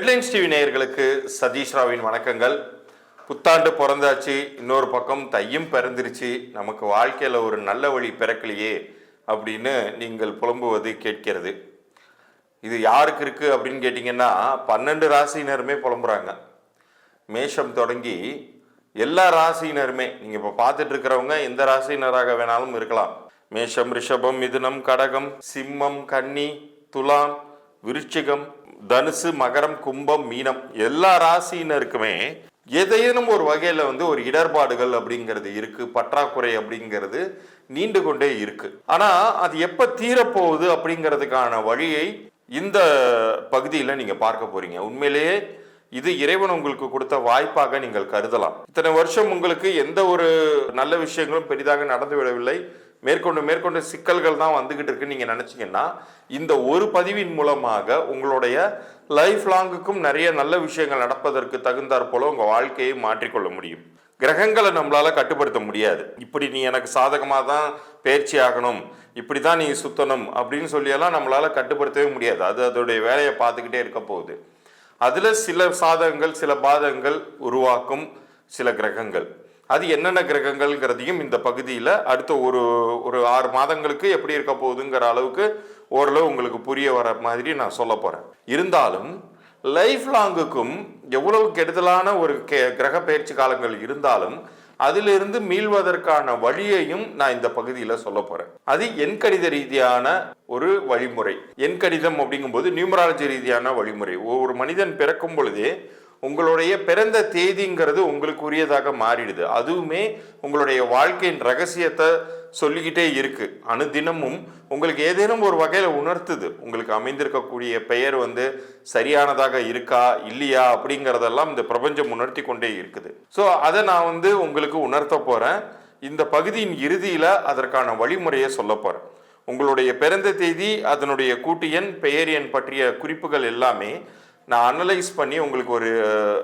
Headlines TV நேயர்களுக்கு சதீஷ் ராவின் வணக்கங்கள். புத்தாண்டு பிறந்தாச்சு இன்னொரு பக்கம் தையும் பிறந்துருச்சு. நமக்கு வாழ்க்கையில் ஒரு நல்ல வழி பிறக்கலையே அப்படின்னு நீங்கள் புலம்புவது கேட்கிறது. இது யாருக்கு இருக்கு அப்படின்னு கேட்டிங்கன்னா பன்னெண்டு ராசியினருமே புலம்புறாங்க. மேஷம் தொடங்கி எல்லா ராசியினருமே நீங்கள் இப்போ பார்த்துட்டு இருக்கிறவங்க எந்த ராசியினராக வேணாலும் இருக்கலாம். மேஷம் ரிஷபம் மிதுனம் கடகம் சிம்மம் கன்னி துலாம் விருச்சிகம் தனுசு மகரம் கும்பம் மீனம் எல்லா ராசியினருக்குமே ஏதேனும் ஒரு வகையில் வந்து ஒரு இடர்பாடுகள் அப்படிங்கிறது இருக்கு பற்றாக்குறை அப்படிங்கிறது நீண்டு கொண்டே இருக்கு. ஆனா அது எப்ப தீரப்போகுது அப்படிங்கிறதுக்கான வழியை இந்த பகுதியில் நீங்க பார்க்க போறீங்க. உண்மையிலேயே இது இறைவன் உங்களுக்கு கொடுத்த வாய்ப்பாக நீங்கள் கருதலாம். இத்தனை வருஷம் உங்களுக்கு எந்த ஒரு நல்ல விஷயங்களும் பெரிதாக நடந்து விடவில்லை. மேற்கொண்டு மேற்கொண்டு சிக்கல்கள் தான் வந்துகிட்டு இருக்குன்னு நீங்க நினைச்சீங்கன்னா இந்த ஒரு பதிவின் மூலமாக உங்களுடைய லைஃப் லாங்குக்கும் நிறைய நல்ல விஷயங்கள் நடப்பதற்கு தகுந்தாற் போல உங்க வாழ்க்கையை மாற்றிக்கொள்ள முடியும். கிரகங்களை நம்மளால கட்டுப்படுத்த முடியாது. இப்படி நீ எனக்கு சாதகமாக தான் பயிற்சி ஆகணும் இப்படி தான் நீ சுத்தணும் அப்படின்னு சொல்லியெல்லாம் நம்மளால கட்டுப்படுத்தவே முடியாது. அது அதோடைய வேலையை பார்த்துக்கிட்டே இருக்க போகுது. அதில் சில சாதகங்கள் சில பாதகங்கள் உருவாக்கும் சில கிரகங்கள். அது என்னென்ன கிரகங்கள்ங்கிறதையும் இந்த பகுதியில் அடுத்த ஒரு ஒரு ஆறு மாதங்களுக்கு எப்படி இருக்க போகுதுங்கிற அளவுக்கு ஓரளவு உங்களுக்கு புரிய வர மாதிரி நான் சொல்ல போகிறேன் இருந்தாலும் லைஃப் லாங்குக்கும் எவ்வளவு கெடுதலான ஒரு கே கிரக பயிற்சி காலங்கள் இருந்தாலும் அதிலிருந்து மீள்வதற்கான வழியையும் நான் இந்த பகுதியில் சொல்ல போகிறேன் அது எண்கணித ரீதியான ஒரு வழிமுறை. எண்கணிதம் அப்படிங்கும்போது நியூமராலஜி ரீதியான வழிமுறை. ஒவ்வொரு மனிதன் பிறக்கும் பொழுதே உங்களுடைய பிறந்த தேதிங்கிறது உங்களுக்கு உரியதாக மாறிடுது. அதுவுமே உங்களுடைய வாழ்க்கையின் ரகசியத்தை சொல்லிக்கிட்டே இருக்கு. அனுதினமும் உங்களுக்கு ஏதேனும் ஒரு வகையில் உணர்த்துது. உங்களுக்கு அமைந்திருக்கக்கூடிய பெயர் வந்து சரியானதாக இருக்கா இல்லையா அப்படிங்கிறதெல்லாம் இந்த பிரபஞ்சம் உணர்த்தி கொண்டே இருக்குது. ஸோ அதை நான் வந்து உங்களுக்கு உணர்த்த போகிறேன் இந்த பகுதியின் இறுதியில் அதற்கான வழிமுறையை சொல்ல போகிறேன் உங்களுடைய பிறந்த தேதி அதனுடைய கூட்டு எண் பெயர் எண் பற்றிய குறிப்புகள் எல்லாமே நான் அனலைஸ் பண்ணி உங்களுக்கு ஒரு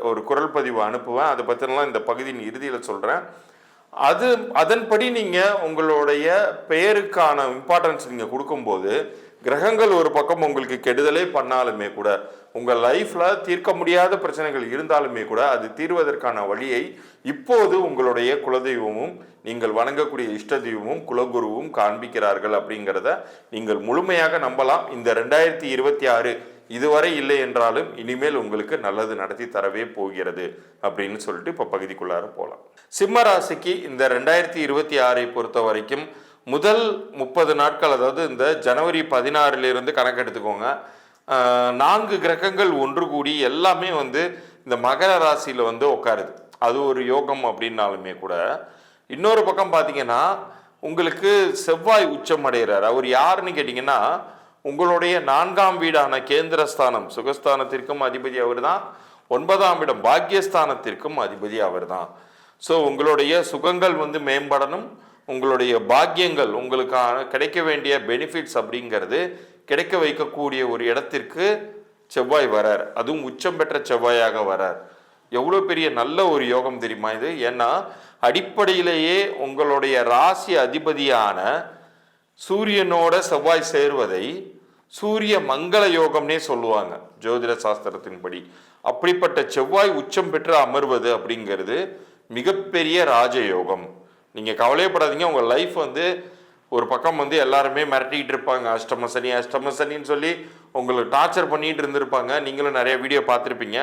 ஒரு குரல் பதிவு அனுப்புவேன். அதை பற்றினலாம் இந்த பகுதியின் இறுதியில் சொல்கிறேன் அது அதன்படி நீங்கள் உங்களுடைய பெயருக்கான இம்பார்ட்டன்ஸ் நீங்கள் கொடுக்கும்போது கிரகங்கள் ஒரு பக்கம் உங்களுக்கு கெடுதலே பண்ணாலுமே கூட உங்கள் லைஃப்பில் தீர்க்க முடியாத பிரச்சனைகள் இருந்தாலுமே கூட அது தீர்வதற்கான வழியை இப்போது உங்களுடைய குலதெய்வமும் நீங்கள் வணங்கக்கூடிய இஷ்ட தெய்வமும் குலகுருவும் காண்பிக்கிறார்கள் அப்படிங்கிறத நீங்கள் முழுமையாக நம்பலாம். இந்த ரெண்டாயிரத்தி இருபத்தி ஆறு இதுவரை இல்லை என்றாலும் இனிமேல் உங்களுக்கு நல்லது நடத்தி தரவே போகிறது அப்படின்னு சொல்லிட்டு இப்போ பகுதிக்குள்ளார போகலாம் சிம்ம ராசிக்கு இந்த ரெண்டாயிரத்தி இருபத்தி ஆறை பொறுத்த வரைக்கும் முதல் முப்பது நாட்கள் அதாவது இந்த ஜனவரி பதினாறிலிருந்து கணக்கெடுத்துக்கோங்க நான்கு கிரகங்கள் ஒன்று கூடி எல்லாமே வந்து இந்த மகர ராசியில் வந்து உட்காருது. அது ஒரு யோகம் அப்படின்னாலுமே கூட. இன்னொரு பக்கம் பார்த்தீங்கன்னா உங்களுக்கு செவ்வாய் உச்சம் அடைகிறார். அவர் யாருன்னு கேட்டிங்கன்னா உங்களுடைய நான்காம் வீடான கேந்திரஸ்தானம் சுகஸ்தானத்திற்கும் அதிபதி அவர் தான் ஒன்பதாம் இடம் பாக்கியஸ்தானத்திற்கும் அதிபதி அவர்தான். ஸோ உங்களுடைய சுகங்கள் வந்து மேம்படணும். உங்களுடைய பாக்கியங்கள் உங்களுக்கான கிடைக்க வேண்டிய பெனிஃபிட்ஸ் அப்படிங்கிறது கிடைக்க வைக்கக்கூடிய ஒரு இடத்திற்கு செவ்வாய் வரார். அதுவும் உச்சம் பெற்ற செவ்வாயாக வரார். எவ்வளோ பெரிய நல்ல ஒரு யோகம் தெரியுமா இது? ஏன்னா அடிப்படையிலேயே உங்களுடைய ராசி அதிபதியான சூரியனோட செவ்வாய் சேர்வதை சூரிய மங்கள யோகம்னே சொல்லுவாங்க ஜோதிட சாஸ்திரத்தின்படி. அப்படிப்பட்ட செவ்வாய் உச்சம் பெற்று அமர்வது அப்படிங்கிறது மிகப்பெரிய ராஜயோகம் நீங்கள் கவலையப்படாதீங்க உங்கள் லைஃப் வந்து ஒரு பக்கம் வந்து எல்லாருமே மிரட்டிக்கிட்டு இருப்பாங்க. அஷ்டம சனி அஷ்டம சனின்னு சொல்லி உங்களுக்கு டார்ச்சர் பண்ணிட்டு இருந்திருப்பாங்க. நீங்களும் நிறைய வீடியோ பார்த்துருப்பீங்க.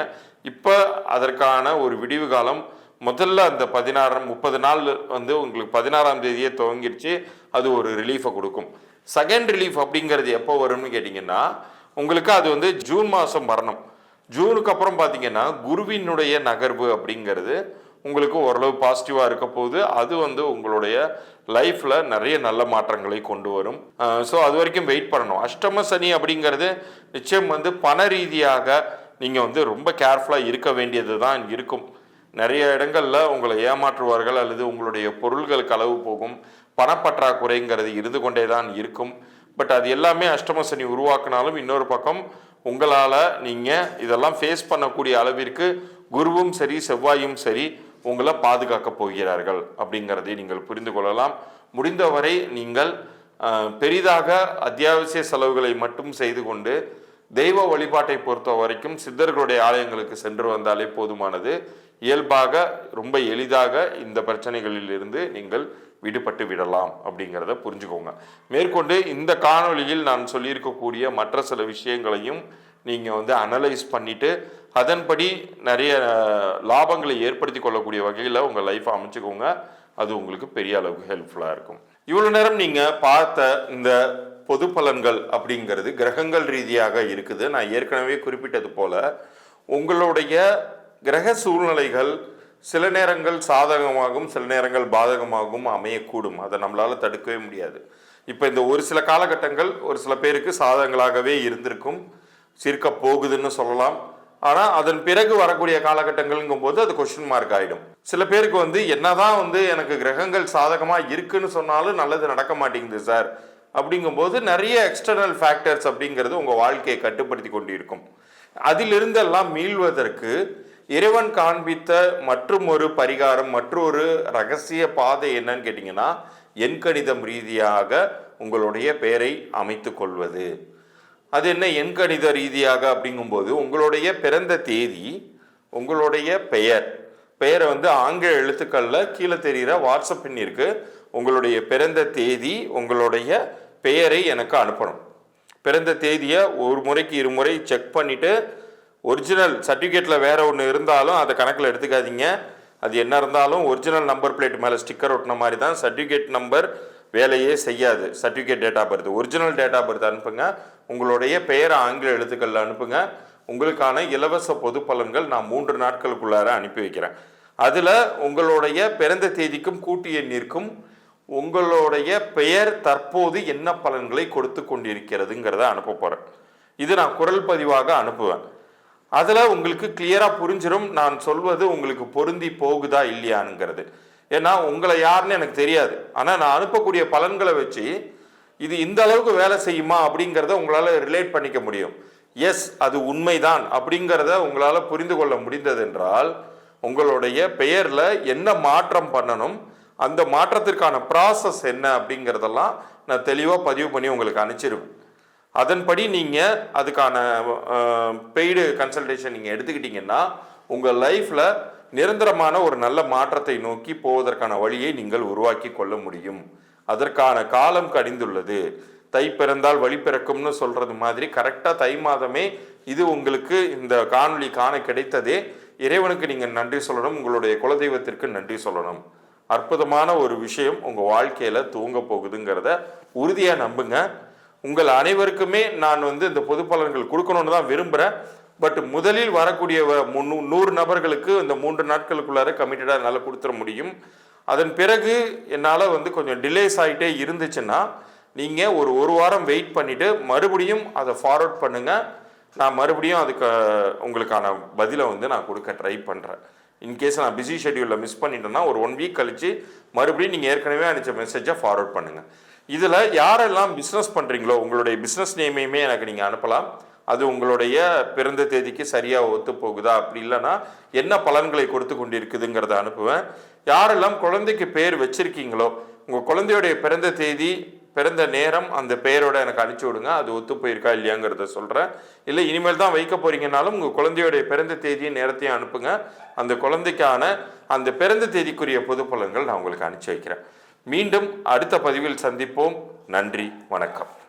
இப்போ அதற்கான ஒரு விடிவு காலம் முதல்ல அந்த பதினாறு முப்பது நாள் வந்து உங்களுக்கு பதினாறாம் தேதியே துவங்கிருச்சு. அது ஒரு ரிலீஃபை கொடுக்கும். செகண்ட் ரிலீஃப் அப்படிங்கிறது எப்போ வரும்னு கேட்டிங்கன்னா உங்களுக்கு அது வந்து ஜூன் மாதம் வரணும். ஜூனுக்கு அப்புறம் பார்த்தீங்கன்னா குருவினுடைய நகர்வு அப்படிங்கிறது உங்களுக்கு ஓரளவு பாசிட்டிவாக இருக்க போகுது. அது வந்து உங்களுடைய லைஃப்பில் நிறைய நல்ல மாற்றங்களை கொண்டு வரும். ஸோ அது வரைக்கும் வெயிட் பண்ணணும். அஷ்டம சனி அப்படிங்கிறது நிச்சயம் வந்து பண ரீதியாக நீங்கள் வந்து ரொம்ப கேர்ஃபுல்லாக இருக்க வேண்டியது தான் இருக்கும். நிறைய இடங்களில் உங்களை ஏமாற்றுவார்கள் அல்லது உங்களுடைய பொருள்கள் களவு போகும். பணப்பற்றாக்குறைங்கிறது இருந்து கொண்டே தான் இருக்கும். பட் அது எல்லாமே அஷ்டம சனி உருவாக்கினாலும் இன்னொரு பக்கம் உங்களால் நீங்கள் இதெல்லாம் ஃபேஸ் பண்ணக்கூடிய அளவிற்கு குருவும் சரி செவ்வாயும் சரி உங்களை பாதுகாக்க போகிறார்கள் அப்படிங்கிறதை நீங்கள் புரிந்து கொள்ளலாம். முடிந்தவரை நீங்கள் பெரிதாக அத்தியாவசிய செலவுகளை மட்டும் செய்து கொண்டு தெய்வ வழிபாட்டை பொறுத்த வரைக்கும் சித்தர்களுடைய ஆலயங்களுக்கு சென்று வந்தாலே போதுமானது. இயல்பாக ரொம்ப எளிதாக இந்த பிரச்சனைகளில் இருந்து நீங்கள் விடுபட்டு விடலாம் அப்படிங்கிறத புரிஞ்சுக்கோங்க. மேற்கொண்டு இந்த காணொளியில் நான் சொல்லியிருக்கக்கூடிய மற்ற சில விஷயங்களையும் நீங்கள் வந்து அனலைஸ் பண்ணிட்டு அதன்படி நிறைய லாபங்களை ஏற்படுத்தி கொள்ளக்கூடிய வகையில் உங்கள் லைஃப்பை அமைச்சுக்கோங்க. அது உங்களுக்கு பெரிய அளவுக்கு ஹெல்ப்ஃபுல்லாக இருக்கும். இவ்வளோ நேரம் நீங்கள் பார்த்த இந்த பொது பலன்கள் அப்படிங்கிறது கிரகங்கள் ரீதியாக இருக்குது. நான் ஏற்கனவே குறிப்பிட்டது போல உங்களுடைய கிரக சூழ்நிலைகள் சில நேரங்கள் சாதகமாகவும் சில நேரங்கள் பாதகமாகவும் அமையக்கூடும். அதை நம்மளால் தடுக்கவே முடியாது. இப்போ இந்த ஒரு சில காலகட்டங்கள் ஒரு சில பேருக்கு சாதகங்களாகவே இருந்திருக்கும். சிரிக்க போகுதுன்னு சொல்லலாம். ஆனால் அதன் பிறகு வரக்கூடிய காலகட்டங்கள்ங்கும் போது அது கொஸ்டின் மார்க் ஆகிடும் சில பேருக்கு வந்து என்னதான் வந்து எனக்கு கிரகங்கள் சாதகமாக இருக்குன்னு சொன்னாலும் நல்லது நடக்க மாட்டேங்குது சார் அப்படிங்கும்போது நிறைய எக்ஸ்டர்னல் ஃபேக்டர்ஸ் அப்படிங்கிறது உங்கள் வாழ்க்கையை கட்டுப்படுத்தி கொண்டிருக்கும். அதிலிருந்தெல்லாம் மீள்வதற்கு இறைவன் காண்பித்த மற்றும் ஒரு பரிகாரம் மற்றொரு ரகசிய பாதை என்னன்னு கேட்டிங்கன்னா எண்கணிதம் ரீதியாக உங்களுடைய பெயரை அமைத்து கொள்வது. அது என்ன எண்கணித ரீதியாக அப்படிங்கும்போது உங்களுடைய பிறந்த தேதி உங்களுடைய பெயர். பெயரை வந்து ஆங்கில எழுத்துக்களில் கீழே தெரிகிற வாட்ஸ்அப் எண்ணிற்கு உங்களுடைய பிறந்த தேதி உங்களுடைய பெயரை எனக்கு அனுப்பணும். பிறந்த தேதியை ஒரு முறைக்கு இருமுறை செக் பண்ணிவிட்டு ஒரிஜினல் சர்டிஃபிகேட்டில் வேறு ஒன்று இருந்தாலும் அதை கணக்கில் எடுத்துக்காதீங்க. அது என்ன இருந்தாலும் ஒரிஜினல் நம்பர் பிளேட் மேலே ஸ்டிக்கர் ஒட்டின மாதிரி தான் சர்டிஃபிகேட் நம்பர் வேலையே செய்யாது. Certificate date of birth original date of birth அனுப்புங்க. உங்களுடைய பெயரை ஆங்கில எழுத்துக்களில் அனுப்புங்க. உங்களுக்கான இலவச பொது பலன்கள் நான் மூன்று நாட்களுக்குள்ளார அனுப்பி வைக்கிறேன். அதில் உங்களுடைய பிறந்த தேதிக்கும் கூட்டு எண்ணிற்கும் உங்களுடைய பெயர் தற்போது என்ன பலன்களை கொடுத்து கொண்டிருக்கிறதுங்கிறத அனுப்ப போகிறேன் இது நான் குரல் பதிவாக அனுப்புவேன். அதில் உங்களுக்கு கிளியராக புரிஞ்சிடும் நான் சொல்வது உங்களுக்கு பொருந்தி போகுதா இல்லையானுங்கிறது. ஏன்னா உங்களை யாருன்னு எனக்கு தெரியாது. ஆனால் நான் அனுப்பக்கூடிய பலன்களை வச்சு இது இந்த அளவுக்கு வேலை செய்யுமா அப்படிங்கிறத உங்களால் ரிலேட் பண்ணிக்க முடியும். எஸ் அது உண்மைதான் அப்படிங்கிறத உங்களால் புரிந்து கொள்ள முடிந்தது என்றால் உங்களுடைய பெயரில் என்ன மாற்றம் பண்ணணும் அந்த மாற்றத்திற்கான ப்ராசஸ் என்ன அப்படிங்கிறதெல்லாம் நான் தெளிவாக பதிவு பண்ணி உங்களுக்கு அனுப்பிச்சிருவேன். அதன்படி நீங்கள் அதுக்கான பெய்டு கன்சல்டேஷன் நீங்கள் எடுத்துக்கிட்டிங்கன்னா உங்கள் லைஃப்பில் நிரந்தரமான ஒரு நல்ல மாற்றத்தை நோக்கி போவதற்கான வழியை நீங்கள் உருவாக்கி கொள்ள முடியும். அதற்கான காலம் கடிந்துள்ளது. தை பிறந்தால் வழி பிறக்கும்னு சொல்றது மாதிரி கரெக்டாக தை மாதமே இது உங்களுக்கு இந்த காணொளி காண கிடைத்ததே. இறைவனுக்கு நீங்கள் நன்றி சொல்லணும். உங்களுடைய குலதெய்வத்திற்கு நன்றி சொல்லணும். அற்புதமான ஒரு விஷயம் உங்கள் வாழ்க்கையில் தூங்க போகுதுங்கிறத உறுதியாக நம்புங்க. உங்கள் அனைவருக்குமே நான் வந்து இந்த பொது பலன்கள் கொடுக்கணும்னு தான் விரும்புகிறேன் பட் முதலில் வரக்கூடிய வ- முன்னூ- நூறு நபர்களுக்கு இந்த மூன்று நாட்களுக்குள்ளார கமிட்டடாக என்னால் கொடுத்துட முடியும். அதன் பிறகு என்னால் வந்து கொஞ்சம் டிலேஸ் ஆகிட்டே இருந்துச்சுன்னா நீங்கள் ஒரு ஒரு வாரம் வெயிட் பண்ணிவிட்டு மறுபடியும் அதை ஃபார்வர்ட் பண்ணுங்கள் நான் மறுபடியும் அதுக்கு உங்களுக்கான பதிலை வந்து நான் கொடுக்க ட்ரை பண்ணுறேன் இன்கேஸ் நான் பிஸி ஷெடியூலில் மிஸ் பண்ணிட்டேன்னா ஒரு ஒன் வீக் கழித்து மறுபடியும் நீங்கள் ஏற்கனவே அனுப்பிச்ச மெசேஜை ஃபார்வர்ட் பண்ணுங்கள் இதில் யாரெல்லாம் பிஸ்னஸ் பண்ணுறீங்களோ உங்களுடைய பிஸ்னஸ் நேமையுமே எனக்கு நீங்கள் அனுப்பலாம். அது உங்களுடைய பிறந்த தேதிக்கு சரியாக ஒத்து போகுதா அப்படி இல்லைன்னா என்ன பலன்களை கொடுத்து கொண்டிருக்குதுங்கிறத அனுப்புவேன். யாரெல்லாம் குழந்தைக்கு பேர் வச்சிருக்கீங்களோ உங்கள் குழந்தையுடைய பிறந்த தேதி பிறந்த நேரம் அந்த பெயரோட எனக்கு அனுப்பிச்சி விடுங்க. அது ஒத்து போயிருக்கா இல்லையாங்கிறத சொல்கிறேன் இல்லை இனிமேல் தான் வைக்க போறீங்கனாலும் உங்கள் குழந்தையுடைய பிறந்த தேதியும் நேரத்தையும் அனுப்புங்க. அந்த குழந்தைக்கான அந்த பிறந்த தேதிக்குரிய பொது பலன்கள் நான் உங்களுக்கு அனுப்பிச்சி வைக்கிறேன். மீண்டும் அடுத்த பதிவில் சந்திப்போம். நன்றி வணக்கம்.